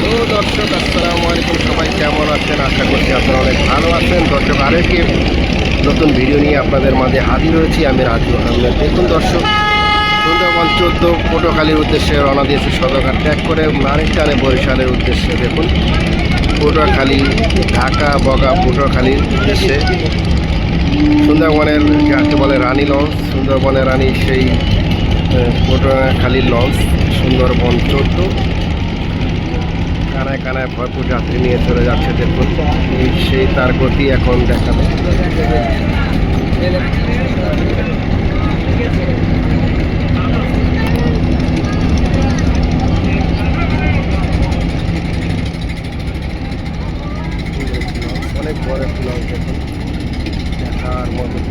Hello দর্শক, আসসালামু আলাইকুম। সবাই কেমন আছেন? আশা করছি আপনারা অনেক ভালো আছেন। দর্শক, আরেকটি নতুন ভিডিও নিয়ে আপনাদের মাঝে হাজির হয়েছি। আমি রাজু আহমেদ। দেখুন দর্শক, সুন্দরবন চোদ্দ পটুয়াখালীর উদ্দেশ্যে রওনা দিয়েছে সদরঘাট। ত্যাগ করে নারী টানে বরিশালের উদ্দেশ্যে দেখুন, পটুয়াখালী, ঢাকা, বগা পটুয়াখালীর উদ্দেশ্যে। সুন্দরবনের যাকে বলে রানী লঞ্চ, সুন্দরবনের রানী সেই পটুয়াখালীর লঞ্চ, সুন্দরবন চোদ্দ। কানায় কানায় ভরপুর যাত্রী নিয়ে চলে যাচ্ছে, দেখুন। সেই তার গতি এখন দেখাবে। অনেক বড় একটি লঞ্চ, দেখুন। দেখার মতো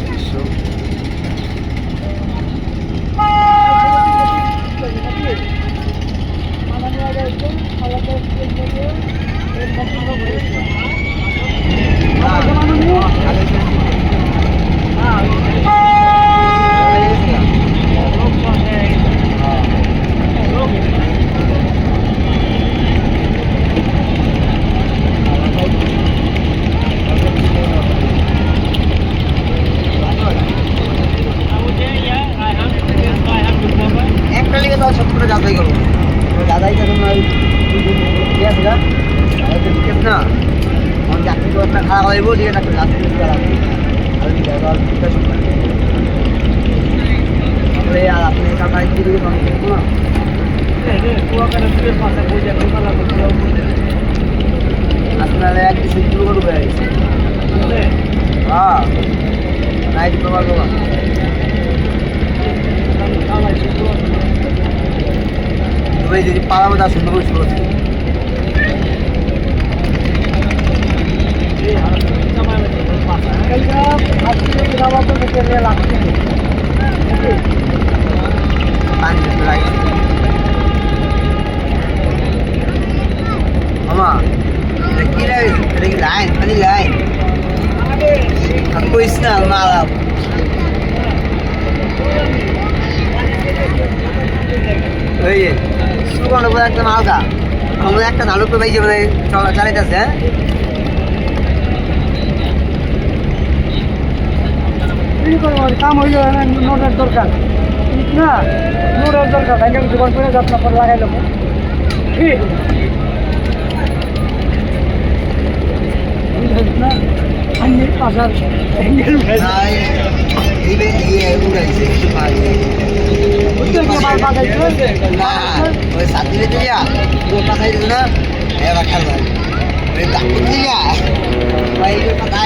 দৃশ্য একটা লিগে তো সত্তর যাতাই করব ওই ঠিক আছে না? আমার চাকরি ব্যবস্থা খারাপ হইব ঠিক আছে যাত্রী খারাপ তাহলে আর আপনি কাটাই দিয়ে দিকে পানি দেখব না। আপনারা এক কিছু শুরু করব। হ্যাঁ। নাইট প্রভাব প্রভাব যদি পালাবো তার সুন্দর করে শুরু হচ্ছে মামা, এটা কি লাগে এটা কি লাইন? খালি লাইন? না যে সুগন্ধ বোধ একদম আলগা। আমরা একটা তো ভাই যে বোধ চলা চালাইতেছে হ্যাঁ? কাম হইল নোটের দরকার। না? নোটের দরকার ব্যাংকের জীবন করে যত্ন করে লাগাই দেবো। কি না আমি পাশার উড়াইছে না ওই সাত দিলে দিয়া গোটা খাই দিল না এবার খেলা ওই দাপুর দিয়া